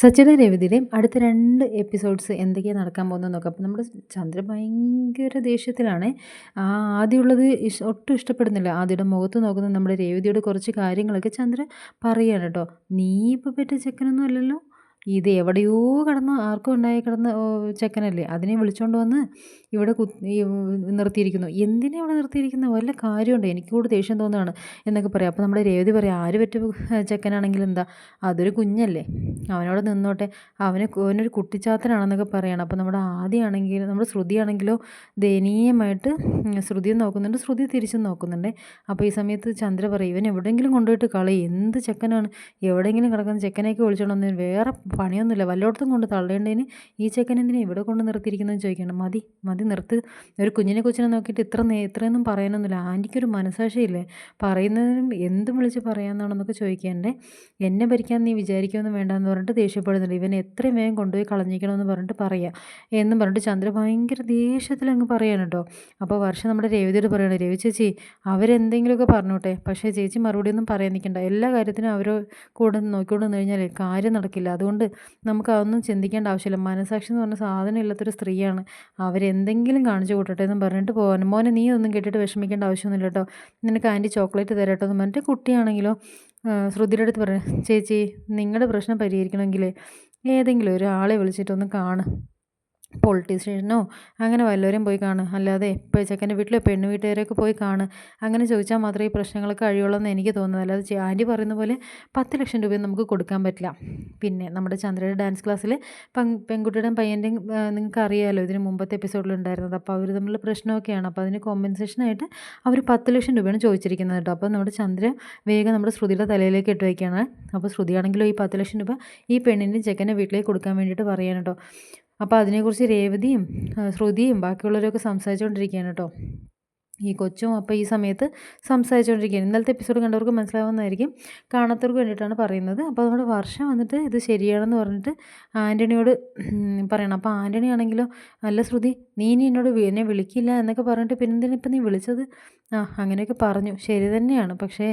സച്ചിയുടെ രവിതിയുടെയും അടുത്ത രണ്ട് എപ്പിസോഡ്സ് എന്തൊക്കെയാണ് നടക്കാൻ പോകുന്നത് നോക്കാം. അപ്പോൾ നമ്മുടെ ചന്ദ്ര ഭയങ്കര ദേഷ്യത്തിലാണ്. ആ ആദ്യമുള്ളത് ഇഷ് ഒട്ടും ഇഷ്ടപ്പെടുന്നില്ല. ആദ്യയുടെ മുഖത്ത് നോക്കുന്ന നമ്മുടെ രേവതിയോട് കുറച്ച് കാര്യങ്ങളൊക്കെ ചന്ദ്ര പറയുകയാണ് കേട്ടോ. നീ ഇപ്പോൾ പറ്റിയ ചെക്കനൊന്നും അല്ലല്ലോ. ഇത് എവിടെയോ കിടന്ന് ആർക്കും ഉണ്ടായി കിടന്ന ചെക്കനല്ലേ. അതിനെ വിളിച്ചുകൊണ്ട് വന്ന് ഇവിടെ കു നിർത്തിയിരിക്കുന്നു. എന്തിനെ ഇവിടെ നിർത്തിയിരിക്കുന്നു? വല്ല കാര്യമുണ്ടോ? എനിക്ക് കൂടെ ദേഷ്യം തോന്നുകയാണ് എന്നൊക്കെ പറയാം. അപ്പോൾ നമ്മുടെ രേവതി പറയാം ആര് പറ്റും ചെക്കനാണെങ്കിൽ എന്താ? അതൊരു കുഞ്ഞല്ലേ. അവനോട് നിന്നോട്ടെ. അവന് അവനൊരു കുട്ടിച്ചാത്തനാണെന്നൊക്കെ പറയണം. അപ്പോൾ നമ്മുടെ ആദ്യമാണെങ്കിൽ നമ്മുടെ ശ്രുതിയാണെങ്കിലോ ദയനീയമായിട്ട് ശ്രുതിയും നോക്കുന്നുണ്ട്. ശ്രുതി തിരിച്ചും നോക്കുന്നുണ്ട്. അപ്പോൾ ഈ സമയത്ത് ചന്ദ്ര പറയും ഇവൻ എവിടെയെങ്കിലും കൊണ്ടുപോയിട്ട് കളി. എന്ത് ചെക്കനാണ്? എവിടെയെങ്കിലും കിടക്കുന്ന ചെക്കനെയൊക്കെ വിളിച്ചോണ്ട് വേറെ പണിയൊന്നുമില്ല. വല്ലയിടത്തും കൊണ്ട് തള്ളേണ്ടതിന് ഈ ചെക്കൻ എന്തിനാ ഇവിടെ കൊണ്ട് നിർത്തിയിരിക്കുന്നതെന്ന് ചോദിക്കണം. മതി മതി നിർത്ത്. ഒരു കുഞ്ഞിനെ കൊച്ചിനെ നോക്കിയിട്ട് ഇത്ര ഇത്രയൊന്നും പറയാനൊന്നുമില്ല. ആന്റിക്കൊരു മനസാക്ഷിയില്ലേ പറയുന്നതിനും എന്തും വിളിച്ച് പറയാമെന്നാണെന്നൊക്കെ ചോദിക്കേണ്ടേ എന്നെ ഭരിക്കാൻ നീ വിചാരിക്കുമെന്ന് വേണ്ടെന്ന് പറഞ്ഞിട്ട് ദേഷ്യപ്പെടുന്നുണ്ട്. ഇവൻ എത്രയും വേഗം കൊണ്ടുപോയി കളഞ്ഞിക്കണമെന്ന് പറഞ്ഞിട്ട് പറയാം. എന്നും പറഞ്ഞിട്ട് ചന്ദ്ര ഭയങ്കര ദേഷ്യത്തിൽ അങ്ങ് പറയാണ് കേട്ടോ. അപ്പോൾ വർഷം നമ്മുടെ രവിതയോട് പറയണം രവി ചേച്ചി അവരെന്തെങ്കിലുമൊക്കെ പറഞ്ഞോട്ടെ. പക്ഷേ ചേച്ചി മറുപടി ഒന്നും പറയാൻ നിൽക്കണ്ട. എല്ലാ കാര്യത്തിനും അവർ കൂടെ നോക്കിക്കൊണ്ട് നിന്ന് കഴിഞ്ഞാൽ കാര്യം നടക്കില്ല. അതുകൊണ്ട് നമുക്ക് അതൊന്നും ചിന്തിക്കേണ്ട ആവശ്യമില്ല. മനസാക്ഷി എന്ന് പറഞ്ഞ സാധനം ഇല്ലാത്തൊരു സ്ത്രീയാണ്. അവരെന്തെങ്കിലും കാണിച്ചു കൂട്ടട്ടെ എന്ന് പറഞ്ഞിട്ട് പോകാൻ മോനെ നീ ഒന്നും കേട്ടിട്ട് വിഷമിക്കേണ്ട ആവശ്യമൊന്നുമില്ല കേട്ടോ. നിനക്ക് ആന്റി ചോക്ലേറ്റ് തരട്ടോ എന്ന് പറഞ്ഞിട്ട് കുട്ടിയാണെങ്കിലോ ശ്രുതിയുടെ അടുത്ത് പറഞ്ഞു ചേച്ചി നിങ്ങളുടെ പ്രശ്നം പരിഹരിക്കണമെങ്കിൽ ഏതെങ്കിലും ഒരാളെ വിളിച്ചിട്ടൊന്ന് കാണും. പൊളിറ്റീഷ്യനോ അങ്ങനെ വല്ലവരും പോയി കാണുക അല്ലാതെ ഇപ്പോൾ ചെക്കന്റെ വീട്ടിലോ പെണ്ണ് വീട്ടുകാരൊക്കെ പോയി കാണുക അങ്ങനെ ചോദിച്ചാൽ മാത്രമേ ഈ പ്രശ്നങ്ങളൊക്കെ കഴിയുള്ളൂ എന്ന് എനിക്ക് തോന്നുന്നത്. അല്ലാതെ ആന്റി പറയുന്ന പോലെ പത്ത് ലക്ഷം രൂപ നമുക്ക് കൊടുക്കാൻ പറ്റില്ല. പിന്നെ നമ്മുടെ ചന്ദ്രയുടെ ഡാൻസ് ക്ലാസ്സിൽ പെൺകുട്ടിയുടെയും പയ്യന്റെയും നിങ്ങൾക്ക് അറിയാമല്ലോ ഇതിന് മുമ്പത്തെ എപ്പിസോഡിൽ ഉണ്ടായിരുന്നത് അപ്പോൾ അവർ തമ്മിലുള്ള പ്രശ്നമൊക്കെയാണ്. അപ്പോൾ അതിന് കോമ്പൻസേഷനായിട്ട് അവർ പത്ത് ലക്ഷം രൂപയാണ് ചോദിച്ചിരിക്കുന്നത് കേട്ടോ. അപ്പോൾ നമ്മുടെ ചന്ദ്ര വേഗം നമ്മുടെ ശ്രുതിയുടെ തലയിലേക്ക് ഇട്ട് വയ്ക്കുകയാണ്. അപ്പോൾ ശ്രുതിയാണെങ്കിലും ഈ പത്ത് ലക്ഷം രൂപ ഈ പെണ്ണിന്റെ ചെക്കന്റെ വീട്ടിലേക്ക് കൊടുക്കാൻ വേണ്ടിയിട്ട് പറയാൻ കേട്ടോ. അപ്പോൾ അതിനെക്കുറിച്ച് രേവതിയും ശ്രുതിയും ബാക്കിയുള്ളവരൊക്കെ സംസാരിച്ചുകൊണ്ടിരിക്കുകയാണ് കേട്ടോ. ഈ കൊച്ചും അപ്പോൾ ഈ സമയത്ത് സംസാരിച്ചുകൊണ്ടിരിക്കുകയാണ് ഇന്നലത്തെ എപ്പിസോഡ് കണ്ടവർക്ക് മനസ്സിലാവുന്നതായിരിക്കും. കാണാത്തവർക്ക് വേണ്ടിയിട്ടാണ് പറയുന്നത്. അപ്പോൾ നമ്മുടെ വർഷം വന്നിട്ട് ഇത് ശരിയാണെന്ന് പറഞ്ഞിട്ട് ആന്റണിയോട് പറയണം. അപ്പോൾ ആന്റണി ആണെങ്കിലോ അല്ല ശ്രുതി നീ ഇനി എന്നോട് എന്നെ വിളിക്കില്ല എന്നൊക്കെ പറഞ്ഞിട്ട് പിന്നെന്തിനാ ഇപ്പം നീ വിളിച്ചത്? ആ അങ്ങനെയൊക്കെ പറഞ്ഞു. ശരി തന്നെയാണ്. പക്ഷേ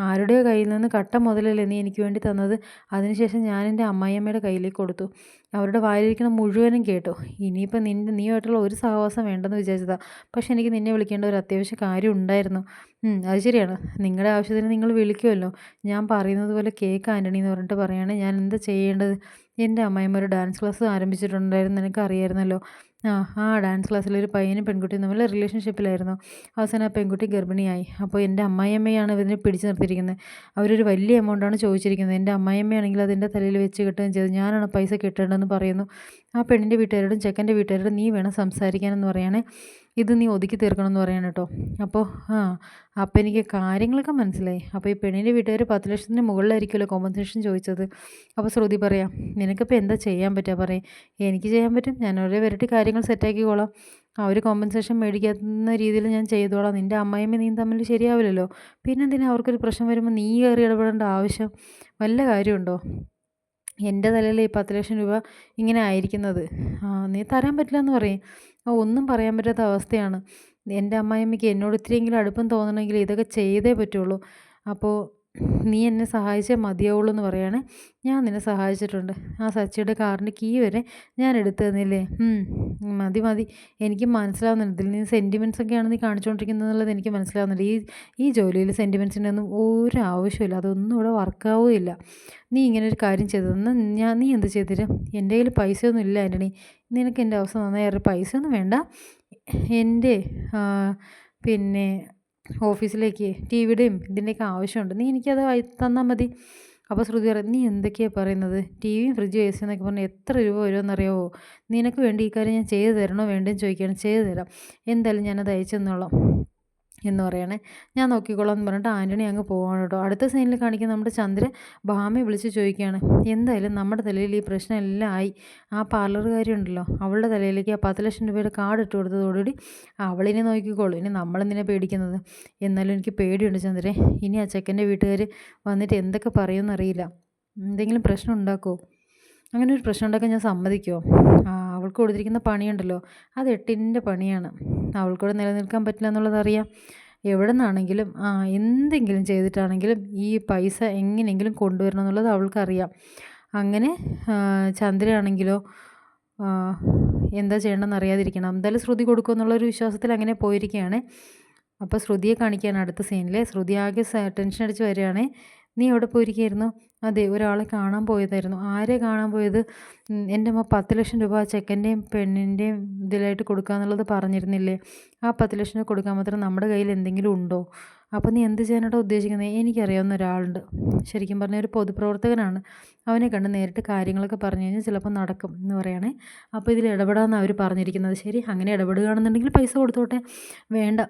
ആരുടെയോ കയ്യിൽ നിന്ന് കട്ട മുതലല്ലേ നീ എനിക്ക് വേണ്ടി തന്നത്? അതിനുശേഷം ഞാൻ എന്റെ അമ്മായിയമ്മയുടെ കയ്യിലേക്ക് കൊടുത്തു. അവരുടെ വായിലിരിക്കുന്ന മുഴുവനും കേട്ടു. ഇനിയിപ്പോൾ നിന്റെ നീയുമായിട്ടുള്ള ഒരു സഹവാസം വേണ്ടെന്ന് വിചാരിച്ചതാണ് പക്ഷേ എനിക്ക് നിന്നെ വിളിക്കേണ്ട ഒരു അത്യാവശ്യ കാര്യം ഉണ്ടായിരുന്നു. അത് ശരിയാണ്. നിങ്ങളുടെ ആവശ്യത്തിന് നിങ്ങൾ വിളിക്കുമല്ലോ. ഞാൻ പറയുന്നത് പോലെ കേക്ക് ആന്റണി എന്ന് പറഞ്ഞിട്ട് പറയുകയാണ് ഞാൻ എന്താ ചെയ്യേണ്ടത്? എന്റെ അമ്മായിമ്മ ഒരു ഡാൻസ് ക്ലാസ് ആരംഭിച്ചിട്ടുണ്ടായിരുന്നു നിനക്ക് അറിയായിരുന്നല്ലോ ആ ആ ഡാൻസ് ക്ലാസ്സിലൊരു പയ്യനും പെൺകുട്ടിയും തമ്മിൽ റിലേഷൻഷിപ്പിലായിരുന്നു അവസാനം ആ പെൺകുട്ടി ഗർഭിണിയായി. അപ്പോൾ എന്റെ അമ്മായിയമ്മയാണ് ഇതിനെ പിടിച്ചു നിർത്തിയിരിക്കുന്നത്. അവരൊരു വലിയ എമൗണ്ടാണ് ചോദിച്ചിരിക്കുന്നത്. എന്റെ അമ്മായിയമ്മയാണെങ്കിൽ അതിന്റെ തലയിൽ വെച്ച് കിട്ടുകയും ചെയ്തു. ഞാനാണ് പൈസ കിട്ടേണ്ടതെന്ന് പറയുന്നു. ആ പെണ്ണിന്റെ വീട്ടുകാരോടും ചെക്കന്റെ വീട്ടുകാരോടും നീ വേണം സംസാരിക്കാനെന്ന് പറയുകയാണെ ഇത് നീ ഒതുക്കി തീർക്കണമെന്ന് പറയാണ് കേട്ടോ. അപ്പോൾ ആ അപ്പോൾ എനിക്ക് കാര്യങ്ങളൊക്കെ മനസ്സിലായി. അപ്പോൾ ഈ പെണ്ണിന്റെ വീട്ടുകാർ പത്ത് ലക്ഷത്തിന് മുകളിലായിരിക്കുമല്ലോ കോമ്പൻസേഷൻ ചോദിച്ചത്. അപ്പോൾ ശ്രുതി പറയാം നിനക്കിപ്പോൾ എന്താ ചെയ്യാൻ പറ്റുക? പറയും. എനിക്ക് ചെയ്യാൻ പറ്റും. ഞാൻ ഒരേ വരട്ടി കാര്യങ്ങൾ സെറ്റാക്കിക്കോളാം ആ ഒരു കോമ്പൻസേഷൻ മേടിക്കാവുന്ന രീതിയിൽ ഞാൻ ചെയ്തോളാം. നിന്റെ അമ്മായിമ്മ നീ തമ്മിൽ ശരിയാവില്ലല്ലോ. പിന്നെ എന്തിനാ അവർക്കൊരു പ്രശ്നം വരുമ്പോൾ നീ കയറി ഇടപെടേണ്ട ആവശ്യം? വല്ല കാര്യമുണ്ടോ? എന്റെ തലയിൽ ഈ പത്ത് ലക്ഷം രൂപ ഇങ്ങനെ ആയിരിക്കുന്നത്. നീ തരാൻ പറ്റില്ല എന്ന് പറയും. ഒന്നും പറയാൻ പറ്റാത്ത അവസ്ഥയാണ്. എന്റെ അമ്മായിയമ്മയ്ക്ക് എന്നോട് ഇത്തിരിയെങ്കിലും അടുപ്പം തോന്നണമെങ്കിൽ ഇതൊക്കെ ചെയ്തേ പറ്റുള്ളൂ. അപ്പോൾ നീ എന്നെ സഹായിച്ചേ മതിയാവുള്ളൂ എന്ന് പറയാണ്. ഞാൻ നിന്നെ സഹായിച്ചിട്ടുണ്ട്. ആ സച്ചിയുടെ കാറിന്റെ കീ വരെ ഞാൻ എടുത്തു തന്നില്ലേ? മതി മതി. എനിക്ക് മനസ്സിലാവുന്നുണ്ട്. ഇതിൽ നീ സെന്റിമെൻസൊക്കെയാണ് നീ കാണിച്ചുകൊണ്ടിരിക്കുന്നത് എന്നുള്ളത് എനിക്ക് മനസ്സിലാവുന്നുണ്ട്. ഈ ഈ ജോലിയിൽ സെന്റിമെൻസിന്റെ ഒന്നും ഒരു ആവശ്യമില്ല അതൊന്നും ഇവിടെ വർക്കാവുകയില്ല നീ ഇങ്ങനെ ഒരു കാര്യം ചെയ്തതെന്ന് ഞാൻ നീ എന്ത് ചെയ്തിരും? എന്റെ കയ്യിൽ പൈസയൊന്നും ഇല്ല ആന്റണി നിനക്ക് എന്റെ അവസ്ഥ നന്നായി പൈസയൊന്നും വേണ്ട. എന്റെ പിന്നെ ഓഫീസിലേക്ക് ടി വിയുടെയും ഇതിന്റെയൊക്കെ ആവശ്യമുണ്ട്. നീ എനിക്കത് തന്നാൽ മതി. അപ്പോൾ ശ്രുതി പറയും നീ എന്തൊക്കെയാണ് പറയുന്നത്? ടി വിയും ഫ്രിഡ്ജും എ സി എന്നൊക്കെ പറഞ്ഞാൽ എത്ര രൂപ വരുമെന്നറിയാമോ നിനക്ക് വേണ്ടി ഈ കാര്യം ഞാൻ ചെയ്തു തരണോ വേണ്ടേന്ന് ചോദിക്കുകയാണ്. ചെയ്തു തരാം. എന്തായാലും ഞാനത് അയച്ചു തന്നോളാം. എന്ന് പറയണേ. ഞാൻ നോക്കിക്കോളാം എന്ന് പറഞ്ഞിട്ട് ആന്റണി അങ്ങ് പോവാണ് കേട്ടോ. അടുത്ത സീനിൽ കാണിക്കുന്ന നമ്മുടെ ചന്ദ്രൻ ഭാമി വിളിച്ച് ചോദിക്കുകയാണ് എന്തായാലും നമ്മുടെ തലയിൽ ഈ പ്രശ്നം എല്ലാം ആയി. ആ പാർലറുകാരി ഉണ്ടല്ലോ അവളുടെ തലയിലേക്ക് ആ പത്ത് ലക്ഷം രൂപയുടെ കാർഡ് ഇട്ട് കൊടുത്തതോടുകൂടി അവളിനെ നോക്കിക്കോളൂ. ഇനി നമ്മളെന്തിനാണ് പേടിക്കുന്നത്? എന്നാലും എനിക്ക് പേടിയുണ്ട് ചന്ദ്രൻ ഇനി ആ ചെക്കന്റെ വീട്ടുകാർ വന്നിട്ട് എന്തൊക്കെ പറയുമെന്നറിയില്ല എന്തെങ്കിലും പ്രശ്നം ഉണ്ടാക്കുമോ അങ്ങനെ ഒരു പ്രശ്നം ഉണ്ടാക്കാൻ ഞാൻ സമ്മതിക്കുമോ അവൾക്ക് കൊടുത്തിരിക്കുന്ന പണിയുണ്ടല്ലോ. അത് എട്ടിന്റെ പണിയാണ്. അവൾക്കൂടെ നിലനിൽക്കാൻ പറ്റില്ല എന്നുള്ളതറിയാം എവിടെ നിന്നാണെങ്കിലും എന്തെങ്കിലും ചെയ്തിട്ടാണെങ്കിലും ഈ പൈസ എങ്ങനെയെങ്കിലും കൊണ്ടുവരണം എന്നുള്ളത് അവൾക്കറിയാം. അങ്ങനെ ചന്ദ്രയാണെങ്കിലോ എന്താ ചെയ്യണമെന്ന് അറിയാതിരിക്കണം. എന്തായാലും ശ്രുതി കൊടുക്കും എന്നുള്ളൊരു വിശ്വാസത്തിൽ അങ്ങനെ പോയിരിക്കുകയാണ്. അപ്പോൾ ശ്രുതിയെ കാണിക്കുകയാണ് അടുത്ത സീനിൽ ശ്രുതി ആകെ ടെൻഷൻ അടിച്ച് വരികയാണ്. നീ എവിടെ പോയിരിക്കുകയായിരുന്നു? അതെ ഒരാളെ കാണാൻ പോയതായിരുന്നു. ആരെ കാണാൻ പോയത്? എന്റെ അമ്മ പത്ത് ലക്ഷം രൂപ ചെക്കന്റെയും പെണ്ണിന്റെയും ഇതിലായിട്ട് കൊടുക്കാന്നുള്ളത് പറഞ്ഞിരുന്നില്ലേ? ആ പത്ത് ലക്ഷം രൂപ കൊടുക്കാൻ മാത്രം നമ്മുടെ കയ്യിൽ എന്തെങ്കിലും ഉണ്ടോ? അപ്പോൾ നീ എന്ത് ചെയ്യാനായിട്ടാണ് ഉദ്ദേശിക്കുന്നത് എനിക്കറിയാവുന്ന ഒരാളുണ്ട്. ശരിക്കും പറഞ്ഞാൽ ഒരു പൊതുപ്രവർത്തകനാണ്. അവനെ കണ്ട് നേരിട്ട് കാര്യങ്ങളൊക്കെ പറഞ്ഞു കഴിഞ്ഞാൽ ചിലപ്പോൾ നടക്കും എന്ന് പറയുകയാണേ അപ്പോൾ ഇതിൽ ഇടപെടാമെന്ന് അവർ പറഞ്ഞിരിക്കുന്നത്. ശരി അങ്ങനെ ഇടപെടുകയാണെന്നുണ്ടെങ്കിൽ പൈസ കൊടുത്തോട്ടെ. വേണ്ട.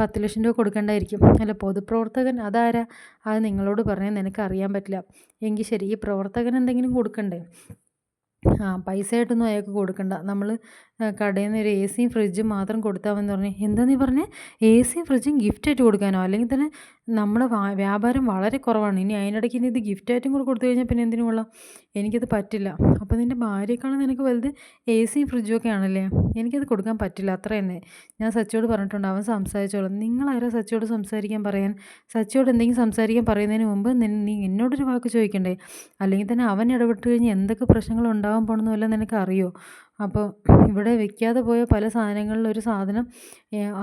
പത്ത് ലക്ഷം രൂപ കൊടുക്കേണ്ടായിരിക്കും. അല്ല പൊതുപ്രവർത്തകൻ അതാരാ? അത് നിങ്ങളോട് പറഞ്ഞാൽ നിനക്ക് അറിയാൻ പറ്റില്ല. എങ്കിൽ ശരി ഈ പ്രവർത്തകൻ എന്തെങ്കിലും കൊടുക്കണ്ടേ? ആ പൈസയായിട്ടൊന്നും അയാൾക്ക് കൊടുക്കണ്ട. നമ്മൾ കടയിൽ നിന്ന് ഒരു എ സിയും ഫ്രിഡ്ജും മാത്രം കൊടുത്താൽ മതി പറഞ്ഞു എന്താ നീ പറഞ്ഞേ? എ സിയും ഫ്രിഡ്ജും ഗിഫ്റ്റായിട്ട് കൊടുക്കാനോ? അല്ലെങ്കിൽ തന്നെ നമ്മുടെ വ്യാപാരം വളരെ കുറവാണ്. ഇനി അതിനിടയ്ക്ക് ഇനി ഇത് ഗിഫ്റ്റായിട്ടും കൂടെ കൊടുത്തു കഴിഞ്ഞാൽ പിന്നെ എന്തിനു കൊള്ളാം? എനിക്കത് പറ്റില്ല. അപ്പോൾ നിന്റെ ഭാര്യയെക്കാളും നിനക്ക് വലുത് എ സിയും ഫ്രിഡ്ജും ഒക്കെ ആണല്ലേ? എനിക്കത് കൊടുക്കാൻ പറ്റില്ല. അത്ര തന്നെ. ഞാൻ സച്ചിയോട് പറഞ്ഞിട്ടുണ്ട്. അവൻ സംസാരിച്ചോളാം. നിങ്ങളാരോ സച്ചിയോട് സംസാരിക്കാൻ പറയാൻ? സച്ചിയോട് എന്തെങ്കിലും സംസാരിക്കാൻ പറയുന്നതിന് മുമ്പ് നീ എന്നോടൊരു വാക്ക് ചോദിക്കണ്ടേ? അല്ലെങ്കിൽ തന്നെ അവൻ ഇടപെട്ട് കഴിഞ്ഞാൽ എന്തൊക്കെ പ്രശ്നങ്ങൾ ഉണ്ടാകാൻ പോകണമെന്നല്ല നിനക്ക് അറിയോ? അപ്പോൾ ഇവിടെ വെക്കാതെ പോയ പല സാധനങ്ങളിലും ഒരു സാധനം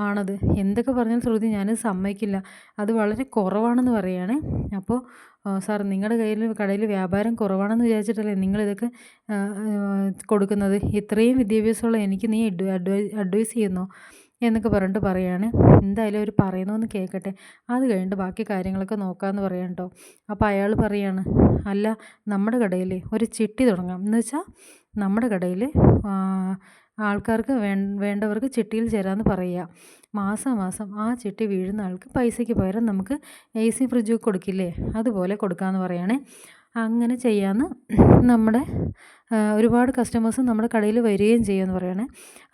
ആണത്. എന്തൊക്കെ പറഞ്ഞാലും ശ്രുതി ഞാൻ സമ്മതിക്കില്ല. അത് വളരെ കുറവാണെന്ന് പറയുകയാണേ അപ്പോൾ സാർ നിങ്ങളുടെ കയ്യിൽ കടയിൽ വ്യാപാരം കുറവാണെന്ന് വിചാരിച്ചിട്ടല്ലേ നിങ്ങളിതൊക്കെ കൊടുക്കുന്നത്? ഇത്രയും വിദ്യാഭ്യാസമുള്ള എനിക്ക് നീ അഡ്വൈസ് ചെയ്യുന്നോ? എന്നൊക്കെ പറഞ്ഞിട്ട് പറയുകയാണ് എന്തായാലും അവർ പറയുന്നതെന്ന് കേൾക്കട്ടെ അത് കഴിഞ്ഞിട്ട് ബാക്കി കാര്യങ്ങളൊക്കെ നോക്കാമെന്ന് പറയാം കേട്ടോ അപ്പോൾ അയാൾ പറയാണ് അല്ല നമ്മുടെ കടയിൽ ഒരു ചിട്ടി തുടങ്ങാം. എന്ന് വെച്ചാൽ നമ്മുടെ കടയിൽ ആൾക്കാർക്ക് വേണ്ടവർക്ക് ചിട്ടിയിൽ ചേരാമെന്ന് പറയുക. മാസം മാസം ആ ചിട്ടി വീഴുന്ന ആൾക്ക് പൈസയ്ക്ക് പകരം നമുക്ക് എ സി ഫ്രിഡ്ജ് കൊടുക്കില്ലേ? അതുപോലെ കൊടുക്കാമെന്ന് പറയുകയാണേ. അങ്ങനെ ചെയ്യാമെന്ന് നമ്മുടെ ഒരുപാട് കസ്റ്റമേഴ്സ് നമ്മുടെ കടയിൽ വരികയും ചെയ്യുമെന്ന് പറയണേ.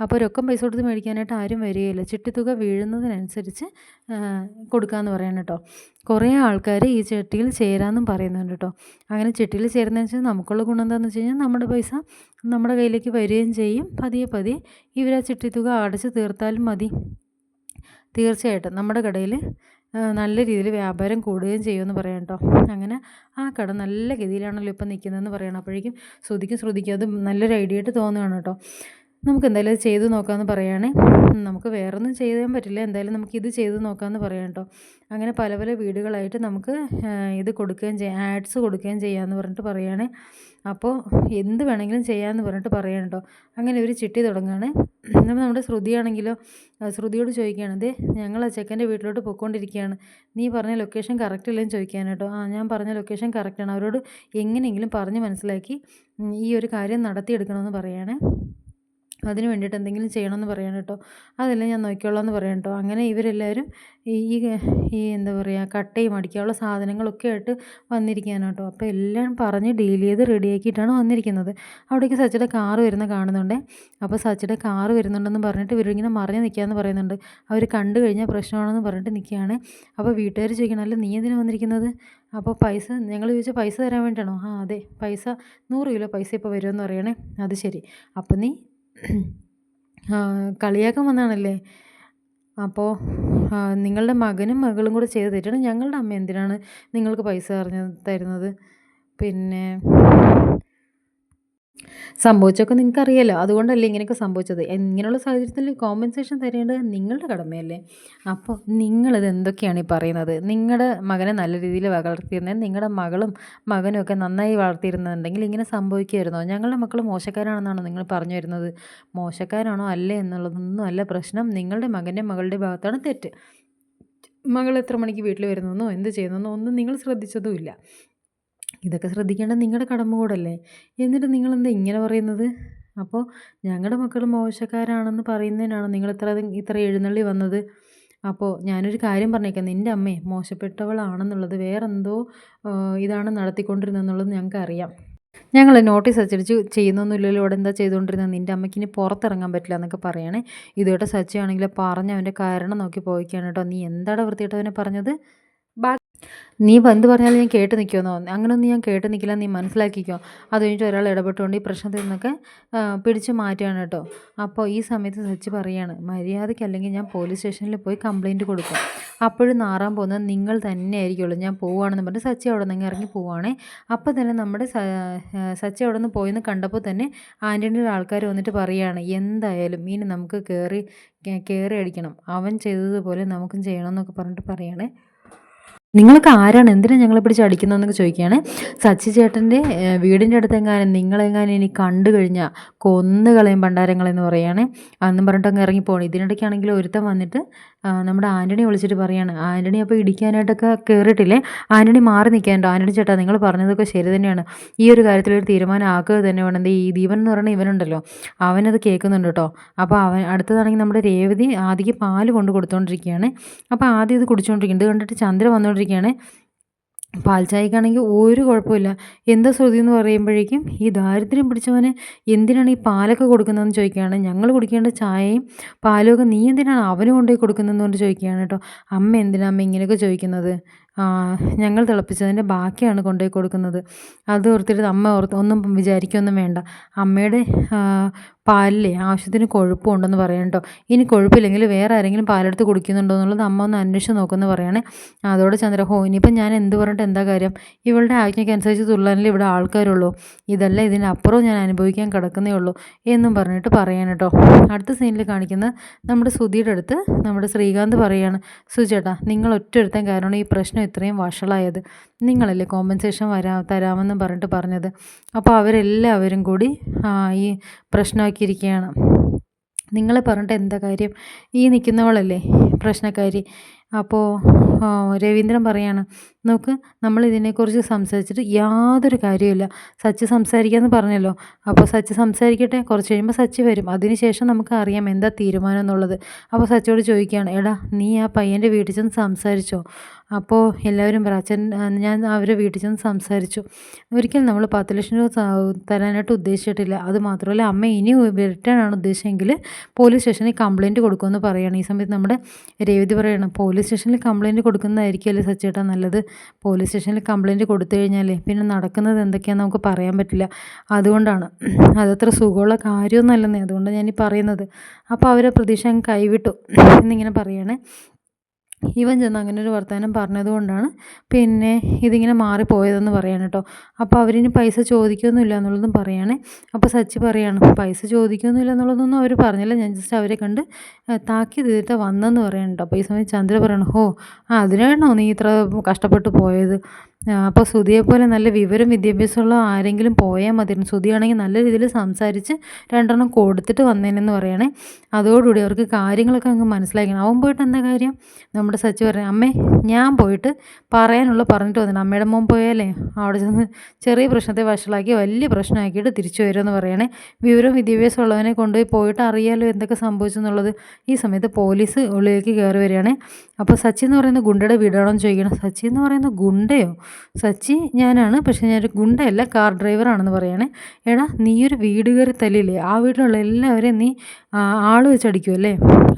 അപ്പോൾ രൊക്കം പൈസ കൊടുത്ത് മേടിക്കാനായിട്ട് ആരും വരികയില്ല. ചിട്ടിത്തുക വീഴുന്നതിനനുസരിച്ച് കൊടുക്കാമെന്ന് പറയണം കേട്ടോ കുറേ ആൾക്കാർ ഈ ചിട്ടിയിൽ ചേരാമെന്നും പറയുന്നുണ്ട് കേട്ടോ അങ്ങനെ ചിട്ടിയിൽ ചേരുന്നതെന്ന് വെച്ചാൽ നമുക്കുള്ള ഗുണം എന്താണെന്ന് വെച്ച് കഴിഞ്ഞാൽ നമ്മുടെ പൈസ നമ്മുടെ കയ്യിലേക്ക് വരികയും ചെയ്യും. പതിയെ പതിയെ ഇവർ ആ ചിട്ടിത്തുക അടച്ച് തീർത്താലും മതി. തീർച്ചയായിട്ടും നമ്മുടെ കടയിൽ നല്ല രീതിയിൽ വ്യാപാരം കൂടുകയും ചെയ്യുമെന്ന് പറയാം കേട്ടോ. അങ്ങനെ ആ കട നല്ല ഗതിയിലാണല്ലോ ഇപ്പം നിൽക്കുന്നതെന്ന് പറയണം. അപ്പോഴേക്കും ശ്രുതിക്കും ശ്രുതിക്കും അത് നല്ലൊരു ഐഡിയ ആയിട്ട് തോന്നുകയാണ് കേട്ടോ. നമുക്ക് എന്തായാലും അത് ചെയ്ത് നോക്കാമെന്ന് പറയുകയാണേ. നമുക്ക് വേറൊന്നും ചെയ്യാൻ പറ്റില്ല. എന്തായാലും ഇത് ചെയ്ത് നോക്കാമെന്ന് പറയാം കേട്ടോ. അങ്ങനെ പല പല വീടുകളായിട്ട് നമുക്ക് ഇത് കൊടുക്കുകയും ചെയ്യാം. ആഡ്സ് കൊടുക്കുകയും ചെയ്യാമെന്ന് പറഞ്ഞിട്ട് പറയുകയാണേ. അപ്പോൾ എന്ത് വേണമെങ്കിലും ചെയ്യാമെന്ന് പറഞ്ഞിട്ട് പറയാം കേട്ടോ. അങ്ങനെ ഒരു ചിട്ടി തുടങ്ങുകയാണ്. നമ്മൾ നമ്മുടെ ശ്രുതിയാണെങ്കിലോ ശ്രുതിയോട് ചോദിക്കുകയാണ് അതെ ഞങ്ങൾ ആ ചെക്കന്റെ വീട്ടിലോട്ട് പോയിക്കൊണ്ടിരിക്കുകയാണ്. നീ പറഞ്ഞ ലൊക്കേഷൻ കറക്റ്റ് ഇല്ലെന്ന് ചോദിക്കാൻ കേട്ടോ. ആ ഞാൻ പറഞ്ഞ ലൊക്കേഷൻ കറക്റ്റാണ് അവരോട് എങ്ങനെയെങ്കിലും പറഞ്ഞ് മനസ്സിലാക്കി ഈ ഒരു കാര്യം നടത്തിയെടുക്കണമെന്ന് പറയുകയാണേ. അതിന് വേണ്ടിയിട്ട് എന്തെങ്കിലും ചെയ്യണമെന്ന് പറയണം കേട്ടോ. അതെല്ലാം ഞാൻ നോക്കിക്കോളാം എന്ന് പറയണം കേട്ടോ. അങ്ങനെ ഇവരെല്ലാവരും ഈ ഈ എന്താ പറയുക കട്ടയും അടിക്കാനുള്ള സാധനങ്ങളൊക്കെ ആയിട്ട് വന്നിരിക്കുകയാണ് കേട്ടോ. അപ്പോൾ എല്ലാം പറഞ്ഞ് ഡീൽ ചെയ്ത് റെഡിയാക്കിയിട്ടാണ് വന്നിരിക്കുന്നത്. അവിടേക്ക് സച്ചിയുടെ കാറ് വരുന്ന കാണുന്നുണ്ട്. അപ്പോൾ സച്ചിയുടെ കാറ് വരുന്നുണ്ടെന്ന് പറഞ്ഞിട്ട് ഇവരിങ്ങനെ മറിഞ്ഞ് നിൽക്കാമെന്ന് പറയുന്നുണ്ട്. അവർ കണ്ടു കഴിഞ്ഞാൽ പ്രശ്നമാണെന്ന് പറഞ്ഞിട്ട് നിൽക്കുകയാണ്. അപ്പോൾ വീട്ടുകാർ ചോദിക്കണം നീ എന്തിനാണ് വന്നിരിക്കുന്നത്? അപ്പോൾ പൈസ ഞങ്ങൾ ചോദിച്ചാൽ പൈസ തരാൻ വേണ്ടിയിട്ടാണോ ആ അതെ പൈസ നൂറ് കിലോ പൈസ ഇപ്പോൾ വരുമെന്ന് പറയണേ. അത് ശരി. അപ്പം നീ കളിയാക്കാൻ വന്നാണല്ലേ അപ്പോൾ നിങ്ങളുടെ മകനും മകളും കൂടെ ചെയ്ത് തെറ്റാണ്. ഞങ്ങളുടെ അമ്മ എന്തിനാണ് നിങ്ങൾക്ക് പൈസ തരുന്നത്? പിന്നെ സംഭവിച്ചൊക്കെ നിങ്ങൾക്ക് അറിയാലോ അതുകൊണ്ടല്ലേ ഇങ്ങനെയൊക്കെ സംഭവിച്ചത്. ഇങ്ങനെയുള്ള സാഹചര്യത്തിൽ കോമ്പൻസേഷൻ തരേണ്ടത് നിങ്ങളുടെ കടമയല്ലേ. അപ്പോൾ നിങ്ങളിത് എന്തൊക്കെയാണ് ഈ പറയുന്നത്? നിങ്ങളുടെ മകനെ നല്ല രീതിയിൽ വളർത്തിയിരുന്നത് നിങ്ങളുടെ മകളും മകനും ഒക്കെ നന്നായി വളർത്തിയിരുന്നുണ്ടെങ്കിൽ ഇങ്ങനെ സംഭവിക്കുമായിരുന്നോ? ഞങ്ങളുടെ മക്കൾ മോശക്കാരാണെന്നാണോ നിങ്ങൾ പറഞ്ഞു വരുന്നത്? മോശക്കാരാണോ അല്ലേ എന്നുള്ളതൊന്നും അല്ല പ്രശ്നം. നിങ്ങളുടെ മകന്റെ മകളുടെ ഭാഗത്താണ് തെറ്റ്. മകൾ എത്ര മണിക്ക് വീട്ടിൽ വരുന്നെന്നോ എന്ത് ചെയ്യുന്നെന്നോ ഒന്നും നിങ്ങൾ ശ്രദ്ധിച്ചതുമില്ല. ഇതൊക്കെ ശ്രദ്ധിക്കേണ്ടത് നിങ്ങളുടെ കടമ കൂടല്ലേ? എന്നിട്ട് നിങ്ങളെന്താ ഇങ്ങനെ പറയുന്നത്? അപ്പോൾ ഞങ്ങളുടെ മക്കൾ മോശക്കാരാണെന്ന് പറയുന്നതിനാണോ നിങ്ങൾ ഇത്ര ഇത്ര എഴുന്നള്ളി വന്നത്. അപ്പോൾ ഞാനൊരു കാര്യം പറഞ്ഞേക്കാം. നിന്റെ അമ്മേ മോശപ്പെട്ടവളാണെന്നുള്ളത് വേറെന്തോ ഇതാണ് നടത്തിക്കൊണ്ടിരുന്നതെന്നുള്ളത് ഞങ്ങൾക്ക് അറിയാം ഞങ്ങൾ നോട്ടീസ് അച്ചടിച്ച് ചെയ്യുന്നൊന്നുമില്ലല്ലോ. ഇവിടെ എന്താ ചെയ്തുകൊണ്ടിരുന്നത് നിന്റെ അമ്മയ്ക്ക് ഇനി പുറത്തിറങ്ങാൻ പറ്റില്ല എന്നൊക്കെ പറയണേ. ഇതോടെ സച്ചിയാണെങ്കിൽ പറഞ്ഞ് അവന്റെ കാരണം നോക്കി പോയിക്കാണ് കേട്ടോ. നീ എന്താണ് വൃത്തിയിട്ടവനെ പറഞ്ഞത്? നീ എന്ത് പറഞ്ഞാലും ഞാൻ കേട്ട് നിൽക്കുമെന്നോ അങ്ങനെയൊന്നും ഞാൻ കേട്ട് നിൽക്കില്ല നീ മനസ്സിലാക്കിക്കോ. അത് കഴിഞ്ഞിട്ട് ഒരാൾ ഇടപെട്ടുകൊണ്ട് ഈ പ്രശ്നത്തിൽ നിന്നൊക്കെ പിടിച്ച് മാറ്റുകയാണ് കേട്ടോ. അപ്പോൾ ഈ സമയത്ത് സച്ച് പറയാണ് മര്യാദയ്ക്ക് അല്ലെങ്കിൽ ഞാൻ പോലീസ് സ്റ്റേഷനിൽ പോയി കംപ്ലയിന്റ് കൊടുക്കും. അപ്പോഴും നാറാൻ പോകുന്നത് നിങ്ങൾ തന്നെ ആയിരിക്കുള്ളൂ ഞാൻ പോവുകയാണെന്ന് പറഞ്ഞ് സച്ചി അവിടെ നിന്ന് ഇറങ്ങി പോവുകയാണേ. അപ്പോൾ തന്നെ നമ്മുടെ സച്ചി അവിടെ നിന്ന് പോയെന്ന് കണ്ടപ്പോൾ തന്നെ ആന്റണിയുടെ ആൾക്കാർ വന്നിട്ട് പറയുകയാണ് എന്തായാലും ഇനി നമുക്ക് കയറി കയറി അടിക്കണം. അവൻ ചെയ്തതുപോലെ നമുക്കും ചെയ്യണം എന്നൊക്കെ പറഞ്ഞിട്ട് പറയുകയാണേ നിങ്ങളൊക്കെ ആരാണ്? എന്തിനാണ് ഞങ്ങളെ പിടിച്ച് അടിക്കുന്നതെന്നൊക്കെ ചോദിക്കുകയാണ്. സച്ചി ചേട്ടന്റെ വീടിന്റെ അടുത്തെങ്ങാനും നിങ്ങളെങ്ങാനും ഇനി കണ്ടു കഴിഞ്ഞാൽ കൊന്നു കളയും പണ്ടാരങ്ങളെന്ന് പറയുകയാണ് അന്നും പറഞ്ഞിട്ട് അങ്ങ് ഇറങ്ങിപ്പോകണം ഇതിനിടയ്ക്കാണെങ്കിൽ ഒരുത്തം വന്നിട്ട് നമ്മുടെ ആന്റണി വിളിച്ചിട്ട് പറയാണ്. ആന്റണി അപ്പോൾ ഇടിക്കാനായിട്ടൊക്കെ കയറിയിട്ടില്ലേ ആന്റണി മാറി നിൽക്കാനുണ്ടോ? ആന്റണി ചേട്ടാ നിങ്ങൾ പറഞ്ഞതൊക്കെ ശരി തന്നെയാണ്. ഈ ഒരു കാര്യത്തിൽ ഒരു തീരുമാനം ആക്കുക തന്നെ വേണം. ഈ ദീപൻ എന്ന് പറയുന്ന ഇവനുണ്ടല്ലോ. അവനത് കേൾക്കുന്നുണ്ട് കേട്ടോ. അപ്പോൾ അവൻ അടുത്തതാണെങ്കിൽ നമ്മുടെ രേവതി ആദ്യം പാൽ കൊണ്ട് കൊടുത്തുകൊണ്ടിരിക്കുകയാണ് അപ്പോൾ ആദ്യം ഇത് കുടിച്ചുകൊണ്ടിരിക്കുന്നത് കണ്ടിട്ട് ചന്ദ്ര വന്നുകൊണ്ടിരിക്കുകയാണ് പാൽ ചായക്കാണെങ്കിൽ ഒരു കുഴപ്പമില്ല. എന്താ ശ്രുതി എന്ന് പറയുമ്പോഴേക്കും ഈ ദാരിദ്ര്യം പിടിച്ചവന് എന്തിനാണ് ഈ പാലൊക്കെ കൊടുക്കുന്നതെന്ന് ചോദിക്കുകയാണ്. ഞങ്ങൾ കുടിക്കേണ്ട ചായയും പാലും ഒക്കെ നീ എന്തിനാണ് അവന് കൊണ്ടുപോയി കൊടുക്കുന്നതെന്ന് കൊണ്ട് ചോദിക്കുകയാണ് കേട്ടോ. അമ്മ എന്തിനാ അമ്മ ഇങ്ങനെയൊക്കെ ചോദിക്കുന്നത്? ഞങ്ങൾ തിളപ്പിച്ചതിന്റെ ബാക്കിയാണ് കൊണ്ടുപോയി കൊടുക്കുന്നത്. അത് ഓർത്തിട്ട് അമ്മ ഓർത്ത് ഒന്നും വിചാരിക്കൊന്നും വേണ്ട. അമ്മയുടെ പാലിലെ ആവശ്യത്തിന് കൊഴുപ്പുണ്ടെന്ന് പറയാം കേട്ടോ ഇനി കൊഴുപ്പില്ലെങ്കിൽ വേറെ ആരെങ്കിലും പാലെടുത്ത് കുടിക്കുന്നുണ്ടോ എന്നുള്ളത് അമ്മ ഒന്ന് അന്വേഷിച്ച് നോക്കുമെന്ന് പറയണേ. അതോടെ ചന്ദ്ര ഹോ ഇനിയിപ്പം ഞാൻ എന്ത് പറഞ്ഞിട്ട് എന്താ കാര്യം? ഇവളുടെ ആജ്ഞയ്ക്ക് അനുസരിച്ച് തുള്ളാനിൽ ഇവിടെ ആൾക്കാരുള്ളൂ. ഇതല്ല ഇതിനപ്പുറം ഞാൻ അനുഭവിക്കാൻ കിടക്കുന്നേ ഉള്ളൂ എന്നും പറഞ്ഞിട്ട് പറയാൻ കേട്ടോ അടുത്ത സീനിൽ കാണിക്കുന്ന നമ്മുടെ സുധിയുടെ അടുത്ത് നമ്മുടെ ശ്രീകാന്ത് പറയാണ് സുചേട്ടാ നിങ്ങൾ ഒറ്റ കാരണം ഈ പ്രശ്നം ഇത്രയും വഷളായത്. നിങ്ങളല്ലേ കോമ്പൻസേഷൻ വരാ തരാമെന്ന് പറഞ്ഞിട്ട് പറഞ്ഞത്. അപ്പോൾ അവരെല്ലാവരും കൂടി ഈ പ്രശ്നമാക്കിയിരിക്കുകയാണ് നിങ്ങൾ പറഞ്ഞിട്ട് എന്താ കാര്യം? ഈ നിൽക്കുന്നവളല്ലേ പ്രശ്നക്കാരി. അപ്പോൾ രവീന്ദ്രൻ പറയാണ് നോക്ക് നമ്മൾ ഇതിനെക്കുറിച്ച് സംസാരിച്ചിട്ട് യാതൊരു കാര്യമില്ല സച്ചി സംസാരിക്കാമെന്ന് പറഞ്ഞല്ലോ. അപ്പോൾ സച്ചി സംസാരിക്കട്ടെ? കുറച്ച് കഴിയുമ്പോൾ സച്ചി വരും. അതിനുശേഷം നമുക്ക് അറിയാം എന്താ തീരുമാനം എന്നുള്ളത്. അപ്പോൾ സച്ചോട് ചോദിക്കുകയാണ് എടാ നീ ആ പയ്യന്റെ വീട്ടിൽ ചെന്ന് സംസാരിച്ചോ? അപ്പോൾ എല്ലാവരും അച്ഛൻ ഞാൻ അവരെ വീട്ടിൽ ചെന്ന് സംസാരിച്ചു. ഒരിക്കലും നമ്മൾ പത്ത് ലക്ഷം രൂപ തരാനായിട്ട് ഉദ്ദേശിച്ചിട്ടില്ല. അത് മാത്രമല്ല അമ്മ ഇനി റിട്ടേൺ ആണ് ഉദ്ദേശമെങ്കിൽ പോലീസ് സ്റ്റേഷനിൽ കംപ്ലയിന്റ് കൊടുക്കുമെന്ന് പറയുകയാണ് ഈ സമയത്ത് നമ്മുടെ രേവതി പറയണം പോലീസ് സ്റ്റേഷനിൽ കംപ്ലയിന്റ് കൊടുക്കുന്നതായിരിക്കുമല്ലേ സച്ചേട്ടാ നല്ലത്? പോലീസ് സ്റ്റേഷനിൽ കംപ്ലയിന്റ് കൊടുത്തു കഴിഞ്ഞാലേ പിന്നെ നടക്കുന്നത് എന്തൊക്കെയാണെന്ന് നമുക്ക് പറയാൻ പറ്റില്ല. അതുകൊണ്ടാണ്. അതത്ര സുഖമുള്ള കാര്യമൊന്നുമല്ലെന്നേ. അതുകൊണ്ടാണ് ഞാനീ പറയുന്നത്. അപ്പോൾ അവരെ പ്രതീക്ഷ അങ്ങ് കൈവിട്ടു. എന്നിങ്ങനെ പറയുകയാണേ ഇവൻ ചെന്ന് അങ്ങനെ ഒരു വർത്തമാനം പറഞ്ഞതുകൊണ്ടാണ് പിന്നെ ഇതിങ്ങനെ മാറിപ്പോയതെന്ന് പറയാണ് കേട്ടോ അപ്പോൾ അവരിനി പൈസ ചോദിക്കൊന്നുമില്ല എന്നുള്ളതും പറയുകയാണേ അപ്പോൾ സച്ചി പറയാണ് പൈസ ചോദിക്കൊന്നുമില്ല എന്നുള്ളതൊന്നും അവർ പറഞ്ഞില്ല. ഞാൻ ജസ്റ്റ് അവരെ കണ്ട് താക്കി തീർത്ത വന്നെന്ന് പറയണം അപ്പോൾ ഈ സമയം ചന്ദ്ര പറയണം ഹോ അതിനാണോ നീ ഇത്ര കഷ്ടപ്പെട്ട് പോയത്? അപ്പോൾ സുധിയെ പോലെ നല്ല വിവരം വിദ്യാഭ്യാസമുള്ള ആരെങ്കിലും പോയാൽ മതിയായിരുന്നു സുധിയാണെങ്കിൽ നല്ല രീതിയിൽ സംസാരിച്ച് രണ്ടെണ്ണം കൊടുത്തിട്ട് വന്നേനെന്ന് പറയണേ. അതോടുകൂടി അവർക്ക് കാര്യങ്ങളൊക്കെ അങ്ങ് മനസ്സിലാക്കണം. അവൻ പോയിട്ട് എന്താ കാര്യം? നമ്മുടെ സച്ചി പറയാം അമ്മേ ഞാൻ പോയിട്ട് പറയാനുള്ള പറഞ്ഞിട്ട് വന്നിട്ട് അമ്മയുടെ മോൻ പോയാലേ അവിടെ ചെന്ന് ചെറിയ പ്രശ്നത്തെ വഷളാക്കി വലിയ പ്രശ്നമാക്കിയിട്ട് തിരിച്ചു വരുമെന്ന് പറയണേ. വിവരം വിദ്യാഭ്യാസം ഉള്ളവനെ കൊണ്ടുപോയി പോയിട്ട് അറിയാലോ എന്തൊക്കെ സംഭവിച്ചെന്നുള്ളത്. ഈ സമയത്ത് പോലീസ് ഉള്ളിലേക്ക് കയറി വരികയാണേ. അപ്പോൾ സച്ചി എന്ന് പറയുന്ന ഗുണ്ടയുടെ വീടാണോ എന്ന് ചോദിക്കണം. സച്ചി എന്ന് പറയുന്ന ഗുണ്ടയോ? സച്ചി ഞാനാണ് പക്ഷേ ഞാനൊരു ഗുണ്ടയല്ല കാർ ഡ്രൈവറാണെന്ന് പറയണേ. എടാ നീ ഒരു വീട് കയറി തല്ലില്ലേ? ആ വീട്ടിലുള്ള എല്ലാവരെയും നീ ആൾ വെച്ചടിക്കുമല്ലേ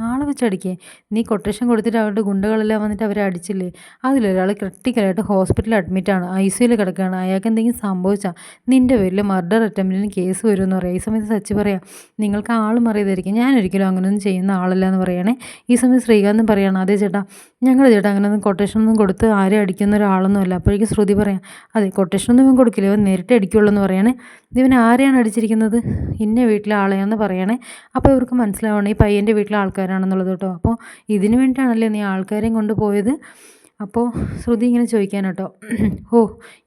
ആൾ വെച്ചടിക്കേ. നീ കൊട്ടേഷൻ കൊടുത്തിട്ട് അവരുടെ ഗുണ്ടകളെല്ലാം വന്നിട്ട് അവരെ അടിച്ചില്ലേ? അതിലൊരാൾ ക്രിട്ടിക്കലായിട്ട് ഹോസ്പിറ്റലിൽ അഡ്മിറ്റാണ് ഐ സിയിൽ കിടക്കുകയാണ് അയാൾക്ക് എന്തെങ്കിലും സംഭവിച്ചാൽ നിന്റെ പേരിൽ മർഡർ അറ്റംപ്റ്റിന് കേസ് വരുമെന്ന് പറയാം. ഈ സമയത്ത് സച്ചി പറയാം നിങ്ങൾക്ക് ആൾ മറിയതായിരിക്കും. ഞാനൊരിക്കലും അങ്ങനെയൊന്നും ചെയ്യുന്ന ആളല്ല എന്ന് പറയണേ. ഈ സമയത്ത് ശ്രീകാന്തും പറയാണ് അതേ ചേട്ടാ ഞങ്ങൾ ചേട്ടാ അങ്ങനെയൊന്നും കൊട്ടേഷനൊന്നും കൊടുത്ത് ആരെ അടിക്കുന്ന ഒരാളൊന്നുമല്ല അപ്പോഴേക്കും ശ്രുതി പറയാം അതെ കൊട്ടേഷൻ ഒന്നും ഇവൻ കൊടുക്കില്ല. ഇവൻ നേരിട്ട് അടിക്കുള്ളൂ എന്ന് പറയണേ. ഇവൻ ആരെയാണ് അടിച്ചിരിക്കുന്നത്? ഇന്ന വീട്ടിലെ ആളെയാണെന്ന് പറയണേ. അപ്പോൾ ഇവർക്ക് മനസ്സിലാവണം. ഈ പയ്യന്റെ വീട്ടിലെ ആൾക്കാരാണെന്നുള്ളത് കേട്ടോ. അപ്പോൾ ഇതിനു വേണ്ടിയിട്ടാണല്ലേ നീ ആൾക്കാരെയും കൊണ്ടുപോയത്? അപ്പോൾ ശ്രുതി ഇങ്ങനെ ചോദിക്കാൻ കേട്ടോ ഓ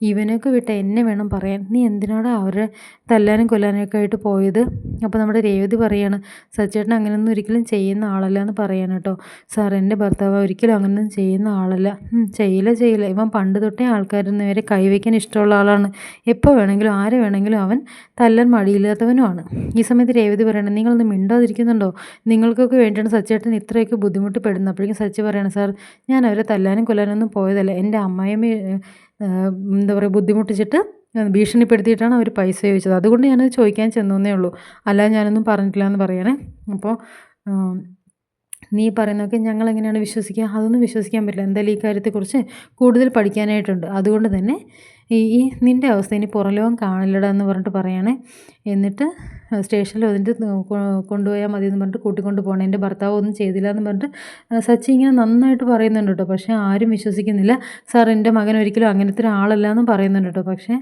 ഇവനൊക്കെ വിട്ട എന്നെ വേണം പറയാൻ. നീ എന്തിനാടാ അവരെ തല്ലാനും കൊല്ലാനൊക്കെ ആയിട്ട് പോയത്? അപ്പോൾ നമ്മുടെ രേവതി പറയാണ് സച്ചേട്ടൻ അങ്ങനെയൊന്നും ഒരിക്കലും ചെയ്യുന്ന ആളല്ല എന്ന് പറയാൻ കേട്ടോ സാർ എന്റെ ഭർത്താവ് ഒരിക്കലും അങ്ങനെയൊന്നും ചെയ്യുന്ന ആളല്ല. ചെയ്യില്ല ചെയ്യില്ല. ഇവൻ പണ്ട് തൊട്ടേ ആൾക്കാരിൽ നേരെ കൈവയ്ക്കാൻ ഇഷ്ടമുള്ള ആളാണ്. എപ്പോൾ വേണമെങ്കിലും ആരെ വേണമെങ്കിലും അവൻ തല്ലാൻ മടിയില്ലാത്തവനുമാണ്. ഈ സമയത്ത് രേവതി പറയണം നിങ്ങളൊന്ന് മിണ്ടാതിരിക്കുന്നുണ്ടോ? നിങ്ങൾക്കൊക്കെ വേണ്ടിയാണ് സച്ചേട്ടൻ ഇത്രയൊക്കെ ബുദ്ധിമുട്ട് പെടുന്നത്. അപ്പോഴേക്കും സച്ചി പറയണം സാർ ഞാൻ അവരെ തല്ലാനും കൊല്ലാനും പറയാനൊന്നും പോയതല്ല. എന്റെ അമ്മായിയമ്മ എന്താ പറയുക ബുദ്ധിമുട്ടിച്ചിട്ട് ഭീഷണിപ്പെടുത്തിയിട്ടാണ് അവർ പൈസ ചോദിച്ചത്. അതുകൊണ്ട് ഞാനത് ചോദിക്കാൻ ചെന്നേ ഉള്ളൂ. അല്ലാതെ ഞാനൊന്നും പറഞ്ഞിട്ടില്ല എന്ന് പറയണേ. അപ്പോൾ നീ പറയുന്നതൊക്കെ ഞങ്ങൾ എങ്ങനെയാണ് വിശ്വസിക്കുക? അതൊന്നും വിശ്വസിക്കാൻ പറ്റില്ല. എന്തായാലും ഈ കാര്യത്തെക്കുറിച്ച് കൂടുതൽ പഠിക്കാനായിട്ടുണ്ട്. അതുകൊണ്ട് തന്നെ ഈ ഈ നിന്റെ അവസ്ഥ ഇനി പുറലോകം കാണില്ലട എന്ന് പറഞ്ഞിട്ട് പറയാണ്. എന്നിട്ട് സ്റ്റേഷനിൽ വന്നിട്ട് കൊണ്ടുപോയാൽ മതി എന്ന് പറഞ്ഞിട്ട് കൂട്ടിക്കൊണ്ട് പോകണം എന്റെ ഭർത്താവ് ഒന്നും ചെയ്തില്ല എന്ന് പറഞ്ഞിട്ട് സച്ചി ഇങ്ങനെ നന്നായിട്ട് പറയുന്നുണ്ട് കേട്ടോ. പക്ഷേ ആരും വിശ്വസിക്കുന്നില്ല. സാർ എന്റെ മകൻ ഒരിക്കലും അങ്ങനത്തെ ഒരാളല്ല എന്ന് പറയുന്നുണ്ട് കേട്ടോ. പക്ഷേ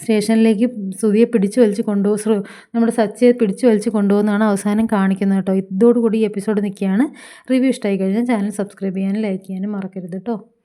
സ്റ്റേഷനിലേക്ക് സുതിയെ പിടിച്ചു വലിച്ച് കൊണ്ടുപോകും. ശ്രു നമ്മുടെ സച്ചിയെ പിടിച്ചു വലിച്ച് കൊണ്ടുപോകുന്നതാണ് അവസാനം കാണിക്കുന്നത് കേട്ടോ. ഇതോടുകൂടി ഈ എപ്പിസോഡ് നിൽക്കുകയാണ്. റിവ്യൂ ഇഷ്ടമായി കഴിഞ്ഞാൽ ചാനൽ സബ്സ്ക്രൈബ് ചെയ്യാനും ലൈക്ക് ചെയ്യാനും മറക്കരുത് കേട്ടോ.